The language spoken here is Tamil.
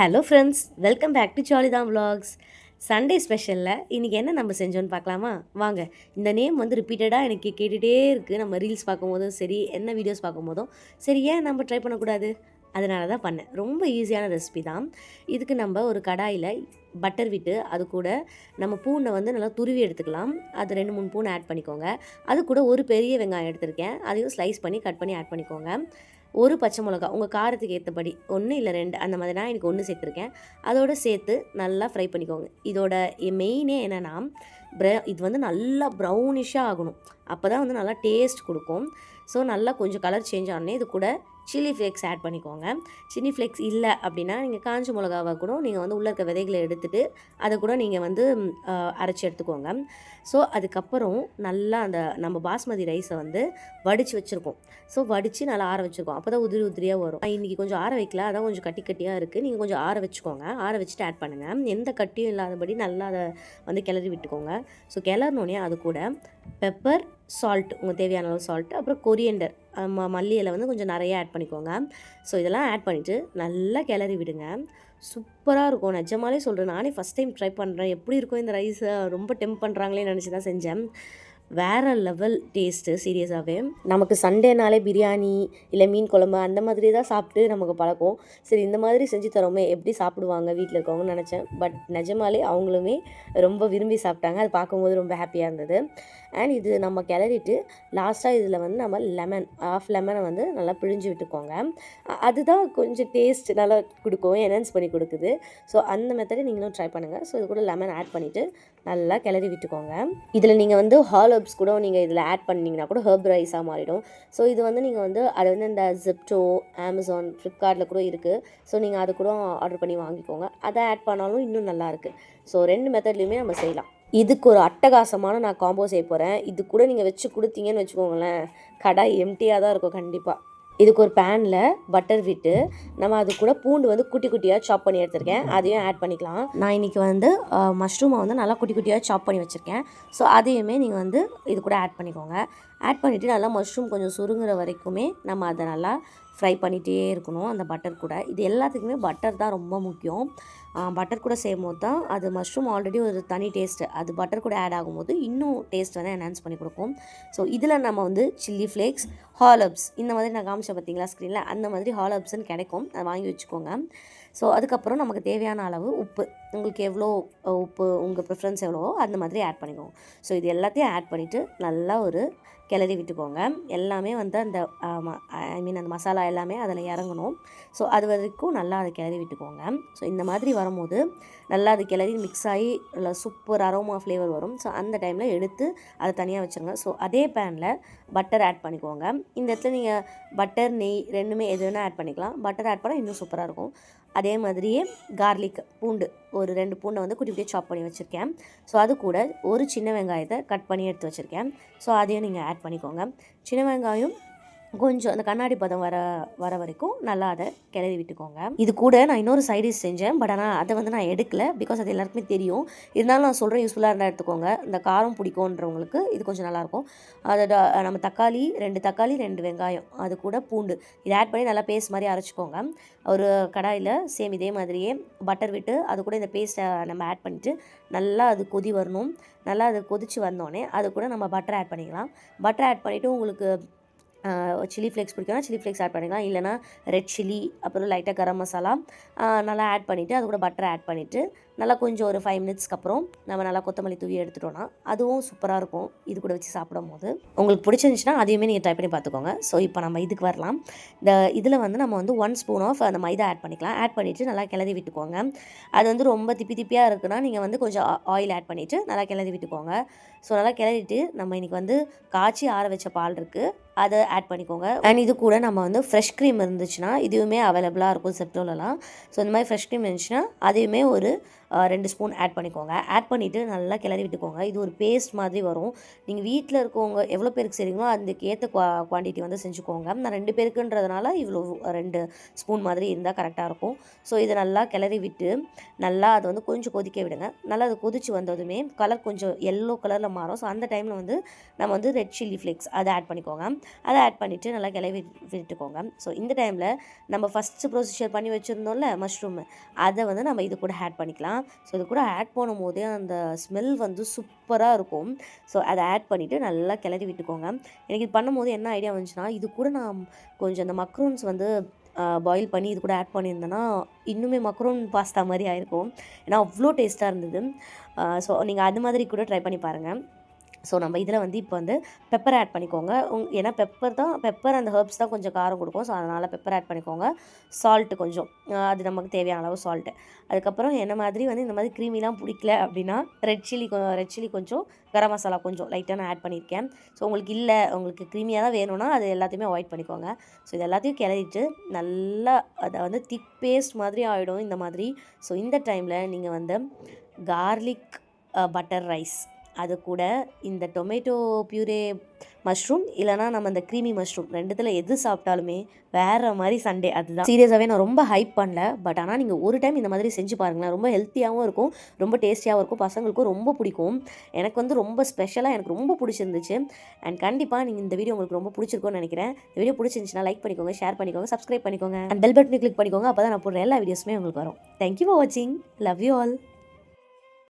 Hello friends welcome back to ஜாலிதான் vlogs Sunday ஸ்பெஷலில் இன்றைக்கி என்ன நம்ம செஞ்சோன்னு பார்க்கலாமா? வாங்க இந்த நேம் வந்து ரிப்பீட்டடாக எனக்கு கேட்டுகிட்டே இருக்குது நம்ம ரீல்ஸ் பார்க்கும்போதும் சரி என்ன வீடியோஸ் பார்க்கும்போதும் சரி ஏன் நம்ம ட்ரை பண்ணக்கூடாது? அதனால தான் பண்ணேன். ரொம்ப ஈஸியான ரெசிபி தான். இதுக்கு நம்ம ஒரு கடாயில் பட்டர் விட்டு அது கூட நம்ம பூனை வந்து நல்லா துருவி எடுத்துக்கலாம். அது ரெண்டு மூணு பூனை ஆட் பண்ணிக்கோங்க. அது கூட ஒரு பெரிய வெங்காயம் எடுத்திருக்கேன். அதையும் ஸ்லைஸ் பண்ணி கட் பண்ணி ஆட் பண்ணிக்கோங்க. ஒரு பச்சை மிளகா உங்கள் காரத்துக்கு ஏற்றபடி ஒன்று இல்லை ரெண்டு அந்த மாதிரி நான் எனக்கு ஒன்று சேர்த்துருக்கேன். அதோட சேர்த்து நல்லா ஃப்ரை பண்ணிக்கோங்க. இதோட மெயினே என்னென்னா ப்ர இது வந்து நல்லா ப்ரௌனிஷாக ஆகணும். அப்போ தான் வந்து நல்லா டேஸ்ட் கொடுக்கும். ஸோ நல்லா கொஞ்சம் கலர் சேஞ்ச் ஆனே இது கூட சில்லி ஃப்ளேக்ஸ் ஆட் பண்ணிக்கோங்க. சில்லி ஃப்ளேக்ஸ் இல்லை அப்படின்னா நீங்கள் காஞ்ச மிளகாவை கூட நீங்கள் வந்து உள்ளே இருக்க விதைகளை எடுத்துகிட்டு அதை கூட நீங்கள் வந்து அரைச்சி எடுத்துக்கோங்க. ஸோ அதுக்கப்புறம் நல்லா அந்த நம்ம பாஸ்மதி ரைஸை வந்து வடித்து வச்சுருக்கோம். ஸோ வடித்து நல்லா ஆற வச்சுருக்கோம். அப்போ தான் உதிரி உதிரியாக வரும். இன்றைக்கி கொஞ்சம் ஆற வைக்கல அதான் கொஞ்சம் கட்டி கட்டியாக இருக்குது நீங்கள் கொஞ்சம் ஆற வச்சுக்கோங்க. ஆற வச்சுட்டு ஆட் பண்ணுங்கள் எந்த கட்டியும் இல்லாதபடி நல்லா அதை வந்து கிளறி விட்டுக்கோங்க. ஸோ கிளறினோடனே அது கூட பெப்பர் சால்ட் உங்கள் தேவையான அளவு சால்ட் அப்புறம் கொரியண்டர் ம மல்லி இலை வந்து கொஞ்சம் நிறைய ஆட் பண்ணிக்கோங்க. ஸோ இதெல்லாம் ஆட் பண்ணிவிட்டு நல்லா கிளறி விடுங்க. சூப்பராக இருக்கும். நிஜமாலே சொல்கிறேன் நானே ஃபஸ்ட் டைம் ட்ரை பண்ணுறேன் எப்படி இருக்கும் இந்த ரைஸை ரொம்ப டெம்ப் பண்ணுறாங்களே நினச்சி தான் செஞ்சேன். வேறு லெவல் டேஸ்ட்டு சீரியஸாகவே நமக்கு சண்டேனாலே பிரியாணி இல்லை மீன் குழம்பு அந்த மாதிரி தான் சாப்பிட்டு நமக்கு பழக்கம். சரி இந்த மாதிரி செஞ்சு தரோமே எப்படி சாப்பிடுவாங்க வீட்டில் இருக்கவங்கன்னு நினச்சேன். பட் நிஜமாலே அவங்களுமே ரொம்ப விரும்பி சாப்பிட்டாங்க. அது பார்க்கும்போது ரொம்ப ஹாப்பியாக இருந்தது. அண்ட் இது நம்ம கிளறிட்டு லாஸ்ட்டாக இதில் வந்து நம்ம லெமன் ஆஃப் லெமனை வந்து நல்லா பிழிஞ்சு விட்டுக்கோங்க. அதுதான் கொஞ்சம் டேஸ்ட் நல்லா கொடுக்கும் என்ஹான்ஸ் பண்ணி கொடுக்குது. ஸோ அந்த மெத்தடை நீங்களும் ட்ரை பண்ணுங்கள் ஸோ இது கூட லெமன் ஆட் பண்ணிவிட்டு நல்லா கிளறி விட்டுக்கோங்க. இதில் நீங்கள் வந்து ஹாலோ ஹர்ப்ஸ் கூட நீங்கள் இதில் ஆட் பண்ணிங்கன்னா கூட ஹர்ப் ரைஸாக மாறிடும். ஸோ இது வந்து நீங்கள் வந்து அது வந்து இந்த ஜிப்டோ அமேசான் ஃப்ளிப்கார்ட்டில் கூட இருக்குது ஸோ நீங்கள் அது கூட ஆர்டர் பண்ணி வாங்கிக்கோங்க. அதை ஆட் பண்ணாலும் இன்னும் நல்லாயிருக்கு ஸோ ரெண்டு மெத்தட்லேயுமே நம்ம செய்யலாம். இதுக்கு ஒரு அட்டகாசமான நான் காம்போ செய்ய போகிறேன் இது கூட நீங்கள் வச்சு கொடுத்தீங்கன்னு வச்சுக்கோங்களேன். கடை எம்டியாக தான் இருக்கும் கண்டிப்பாக இதுக்கு ஒரு பேனில் பட்டர் விட்டு நம்ம அது கூட பூண்டு வந்து குட்டி குட்டியாக சாப் பண்ணி எடுத்திருக்கேன். அதையும் ஆட் பண்ணிக்கலாம். நான் இன்றைக்கி வந்து மஷ்ரூமை வந்து நல்லா குட்டி குட்டியாக சாப் பண்ணி வச்சுருக்கேன். ஸோ அதையுமே நீங்கள் வந்து இது கூட ஆட் பண்ணிக்கோங்க. ஆட் பண்ணிவிட்டு நல்லா மஷ்ரூம் கொஞ்சம் சுருங்குற வரைக்குமே நம்ம அதை நல்லா ஃப்ரை பண்ணிகிட்டே இருக்கணும் அந்த பட்டர் கூட. இது எல்லாத்துக்குமே பட்டர் தான் ரொம்ப முக்கியம். பட்டர் கூட செய்யும் போது தான் அது மஷ்ரூம் ஆல்ரெடி ஒரு தனி டேஸ்ட்டு. அது பட்டர் கூட ஆட் ஆகும்போது இன்னும் டேஸ்ட் வந்து என்ஹான்ஸ் பண்ணி கொடுக்கும். ஸோ இதில் நம்ம வந்து சில்லி ஃப்ளேக்ஸ் ஹாலப்ஸ் இந்த மாதிரி நான் காமிச்சேன் பார்த்தீங்களா ஸ்க்ரீனில் அந்த மாதிரி ஹாலப்ஸ்ன்னு கிடைக்கும். அதை வாங்கி வச்சுக்கோங்க. ஸோ அதுக்கப்புறம் நமக்கு தேவையான அளவு உப்பு. உங்களுக்கு எவ்வளோ உப்பு உங்கள் ப்ரிஃபரன்ஸ் எவ்வளவோ அந்த மாதிரி ஆட் பண்ணிக்கோங்க. ஸோ இது எல்லாத்தையும் ஆட் பண்ணிவிட்டு நல்லா ஒரு கிளறி விட்டுக்கோங்க. எல்லாமே வந்து அந்த ஐ மீன் அந்த மசாலா எல்லாமே அதில் இறங்கணும். ஸோ அது வரைக்கும் நல்லா அதை கிளறி விட்டுக்கோங்க. ஸோ இந்த மாதிரி வரும்போது நல்லா அது கிளறி மிக்ஸ் ஆகி நல்லா சூப்பர் அரோமா ஃப்ளேவர் வரும். ஸோ அந்த டைமில் எடுத்து அதை தனியாக வச்சுருங்க. ஸோ அதே பேனில் பட்டர் ஆட் பண்ணிக்கோங்க. இந்த இடத்துல நீங்கள் பட்டர் நெய் ரெண்டுமே எது வேணால் ஆட் பண்ணிக்கலாம். பட்டர் ஆட் பண்ணால் இன்னும் சூப்பராக இருக்கும். அதே மாதிரியே கார்லிக் பூண்டு ஒரு ரெண்டு பூண்டை வந்து குட்டி குட்டியாக சாப் பண்ணி வச்சுருக்கேன். ஸோ அது கூட ஒரு சின்ன வெங்காயத்தை கட் பண்ணி எடுத்து வச்சுருக்கேன். ஸோ அதையும் நீங்கள் ஆட் பண்ணிக்கோங்க. சின்ன வெங்காயம் கொஞ்சம் அந்த கண்ணாடி பதம் வர வர வரைக்கும் நல்லா அதை கிளறி விட்டுக்கோங்க. இது கூட நான் இன்னொரு சைடிஷ் செஞ்சேன் பட் ஆனால் அதை வந்து நான் எடுக்கல பிகாஸ் அது எல்லாருக்குமே தெரியும். இருந்தாலும் நான் சொல்கிறேன் யூஸ்ஃபுல்லாக இருந்தால் எடுத்துக்கோங்க. இந்த காரம் பிடிக்கும்ன்றவங்களுக்கு இது கொஞ்சம் நல்லாயிருக்கும் அதோட நம்ம தக்காளி ரெண்டு தக்காளி ரெண்டு வெங்காயம் அது கூட பூண்டு. இதை ஆட் பண்ணி நல்லா பேஸ்ட் மாதிரி அரைச்சிக்கோங்க. ஒரு கடாயில் சேம் இதே மாதிரியே பட்டர் விட்டு அது கூட இந்த பேஸ்ட்டை நம்ம ஆட் பண்ணிவிட்டு நல்லா அது கொதி வரணும். நல்லா அது கொதிச்சு வந்தோடனே அது கூட நம்ம பட்டர் ஆட் பண்ணிக்கலாம். பட்டர் ஆட் பண்ணிவிட்டு உங்களுக்கு சில்லி ஃப்ளேக்ஸ் பிடிக்கும்னா சில்லி ஃப்ளேக்ஸ் ஆட் பண்ணிக்கலாம். இல்லைனா ரெட் சில்லி அப்புறம் லைட்டாக கரம் மசாலா நல்லா ஆட் பண்ணிவிட்டு அது கூட பட்டர் ஆட் பண்ணிவிட்டு நல்லா கொஞ்சம் ஒரு ஃபைவ் மினிட்ஸ்க்கு அப்புறம் நம்ம நல்லா கொத்தமல்லி தூவி எடுத்துட்டோன்னா அதுவும் சூப்பராக இருக்கும். இது கூட வச்சு சாப்பிடும் போது உங்களுக்கு பிடிச்சிருந்துச்சுன்னா அதையுமே நீங்கள் ட்ரை பண்ணி பார்த்துக்கோங்க. ஸோ இப்போ நம்ம இதுக்கு வரலாம். இந்த இதில் வந்து நம்ம வந்து ஒன் ஸ்பூன் ஆஃப் அந்த மைதா ஆட் பண்ணிக்கலாம். ஆட் பண்ணிவிட்டு நல்லா கிளறி விட்டுக்கோங்க. அது வந்து ரொம்ப திப்பி திப்பியாக இருக்குன்னா நீங்கள் வந்து கொஞ்சம் ஆயில் ஆட் பண்ணிவிட்டு நல்லா கிளறி விட்டுக்கோங்க. ஸோ நல்லா கிளறிட்டு நம்ம இன்றைக்கி வந்து காய்ச்சி ஆற வச்ச பால் இருக்குது அதை ஆட் பண்ணிக்கோங்க. அண்ட் இது கூட நம்ம வந்து ஃப்ரெஷ் க்ரீம் இருந்துச்சுன்னா இதுவுமே அவைலபிளாக இருக்கும் செப்டோலலாம் ஸோ இந்த மாதிரி ஃப்ரெஷ் க்ரீம் இருந்துச்சுன்னா அதையுமே ஒரு ரெண்டு ஸ்பூன் ஆட் பண்ணிக்கோங்க. ஆட் பண்ணிவிட்டு நல்லா கிளறி விட்டுக்கோங்க. இது ஒரு பேஸ்ட் மாதிரி வரும். நீங்கள் வீட்டில் இருக்கவங்க எவ்வளோ பேருக்கு செய்கிறீங்களோ அதுக்கு ஏற்ற குவா குவான்டிட்டி வந்து செஞ்சுக்கோங்க. நான் ரெண்டு பேருக்குன்றதுனால இவ்வளோ ரெண்டு ஸ்பூன் மாதிரி இருந்தால் கரெக்டாக இருக்கும். ஸோ இதை நல்லா கிளறி விட்டு நல்லா அதை வந்து கொஞ்சம் கொதிக்க விடுங்க. நல்லா அது கொதிச்சு வந்ததுமே கலர் கொஞ்சம் எல்லோ கலரில் மாறும். ஸோ அந்த டைமில் வந்து நம்ம வந்து ரெட் சில்லி ஃப்ளேக்ஸ் அதை ஆட் பண்ணிக்கோங்க. அதை ஆட் பண்ணிவிட்டு நல்லா கிளறி விட்டுக்கோங்க. ஸோ இந்த டைமில் நம்ம ஃபஸ்ட்டு ப்ரொசீஜர் பண்ணி வச்சுருந்தோம்ல மஷ்ரூம் அதை வந்து நம்ம இது கூட ஆட் பண்ணிக்கலாம். ஸோ இது கூட ஆட் பண்ணும் போதே அந்த ஸ்மெல் வந்து சூப்பராக இருக்கும். ஸோ அதை ஆட் பண்ணிவிட்டு நல்லா கிளறி விட்டுக்கோங்க. எனக்கு இது பண்ணும்போது என்ன ஐடியா வந்துச்சுன்னா இது கூட நான் கொஞ்சம் அந்த மக்ரூன்ஸ் வந்து பாயில் பண்ணி இது கூட ஆட் பண்ணியிருந்தேன்னா இன்னுமே மக்ரோன் பாஸ்தா மாதிரி ஆயிருக்கும். ஏன்னா அவ்வளோ டேஸ்ட்டாக இருந்தது. ஸோ நீங்கள் அது மாதிரி கூட ட்ரை பண்ணி பாருங்கள் ஸோ நம்ம இதில் வந்து இப்போ வந்து பெப்பர் ஆட் பண்ணிக்கோங்க. உங் ஏன்னா பெப்பர் தான் பெப்பர் அந்த ஹர்ப்ஸ் தான் கொஞ்சம் காரம் கொடுக்கும். ஸோ அதனால் பெப்பர் ஆட் பண்ணிக்கோங்க. சால்ட்டு கொஞ்சம். அது நமக்கு தேவையான அளவு சால்ட்டு அதுக்கப்புறம் என்ன மாதிரி வந்து இந்த மாதிரி க்ரீமிலாம் பிடிக்கல அப்படின்னா ரெட் சில்லி ரெட் சில்லி கொஞ்சம் கரம் மசாலா கொஞ்சம் லைட்டாக நான் ஆட் பண்ணியிருக்கேன் ஸோ உங்களுக்கு இல்லை உங்களுக்கு க்ரீமியாக தான் வேணும்னா அது எல்லாத்தையுமே அவாய்ட் பண்ணிக்கோங்க. ஸோ இது எல்லாத்தையும் கிளறிட்டு நல்லா அதை வந்து திக் பேஸ்ட் மாதிரி ஆகிடும் இந்த மாதிரி. ஸோ இந்த டைமில் நீங்கள் வந்து கார்லிக் பட்டர் ரைஸ் அது கூட இந்த டொமேட்டோ பியூரே மஷ்ரூம் இல்லைனா நம்ம இந்த க்ரீமி மஷ்ரூம் ரெண்டுத்தில் எது சாப்பிட்டாலுமே வேறு மாதிரி சண்டே அதுதான். சீரியஸாகவே நான் ரொம்ப ஹைப் பண்ணல பட் ஆனால் நீங்கள் ஒரு டைம் இந்த மாதிரி செஞ்சு பாருங்களேன். ரொம்ப ஹெல்த்தியாகவும் இருக்கும் ரொம்ப டேஸ்டியாகவும் இருக்கும் பசங்களுக்கும் ரொம்ப பிடிக்கும். எனக்கு வந்து ரொம்ப ஸ்பெஷலாக எனக்கு ரொம்ப பிடிச்சிருந்துச்சு. அண்ட் கண்டிப்பாக நீங்கள் இந்த வீடியோ உங்களுக்கு ரொம்ப பிடிச்சிருக்கும்னு நினைக்கிறேன். இந்த வீடியோ பிடிச்சிருந்துச்சுன்னா லைக் பண்ணிக்கோங்க ஷேர் பண்ணிக்கோங்க சப்ஸ்கிரைப் பண்ணிக்கோங்க. அண்ட் பெல் பட்டனை கிளிக் பண்ணிக்கோங்க அப்போ தான் நான் போடுற எல்லா வீடியோஸுமே உங்களுக்கு வரும். தேங்க்யூ ஃபார் வாட்சிங் லவ் யூ ஆல்